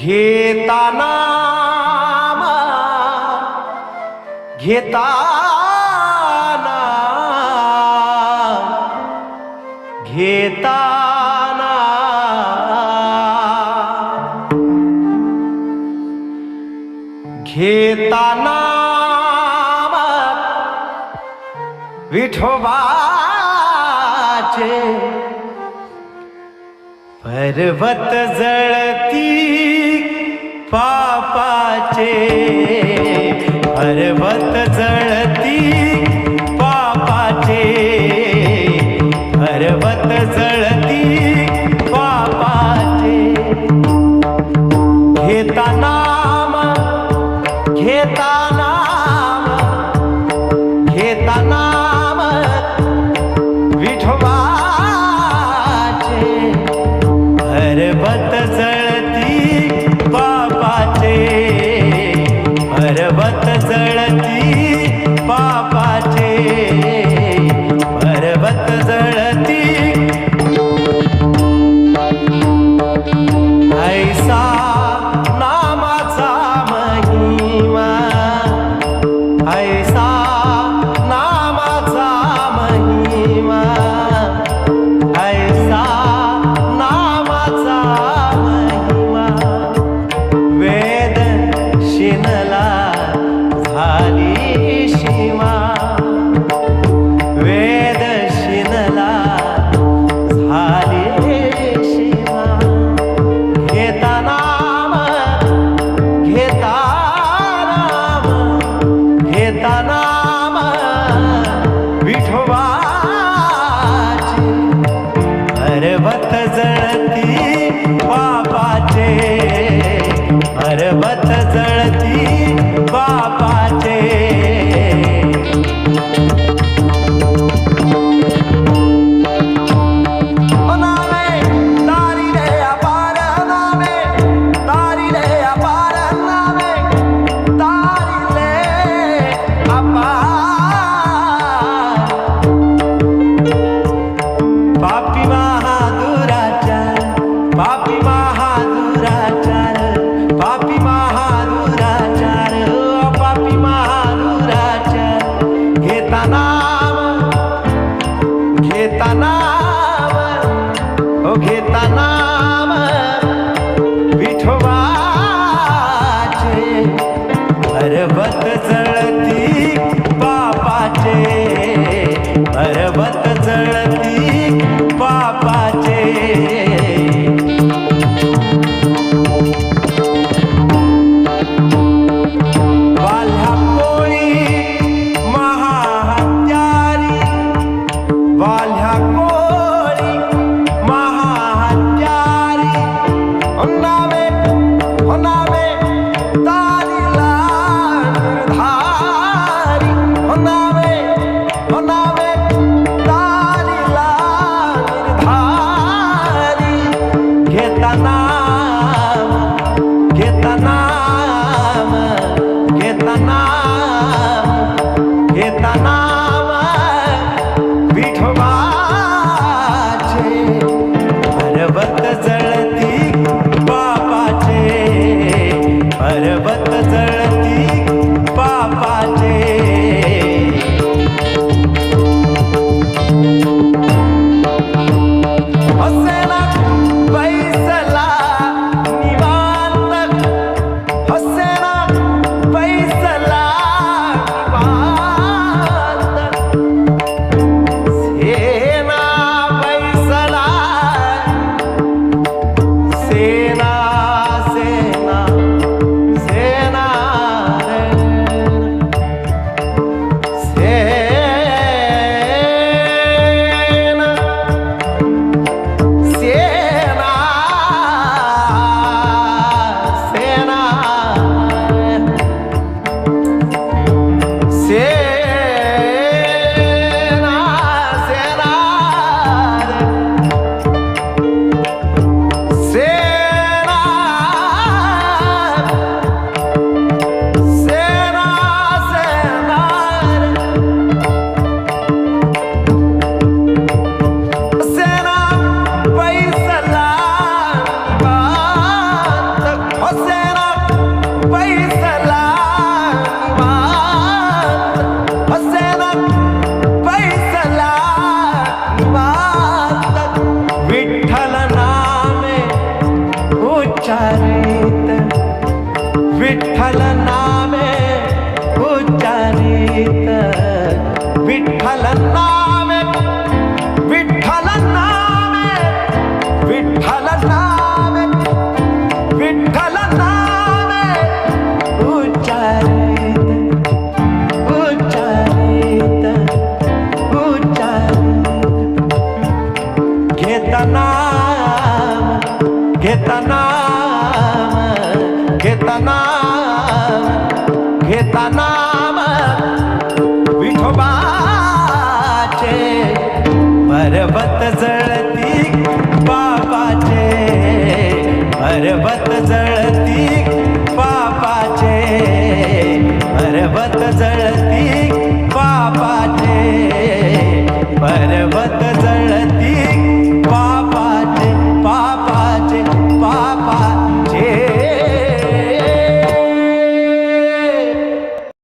घेताना घेताना घेताना घेताना विठोबाचे. पर्वत जळती पापाचे. पर्वत तजड़ หักโ تتلتل विठ्ठल नामे उच्चारित। विठ्ठल नामे विठ्ठल नामे विठ्ठल नामे विठ्ठल नामे उच्चारित। उच्चारित उच्चारित। घेताना घेताना विठोबा नाम विठोबाचे पर्वत जळती बाबाचे पर्वत जळती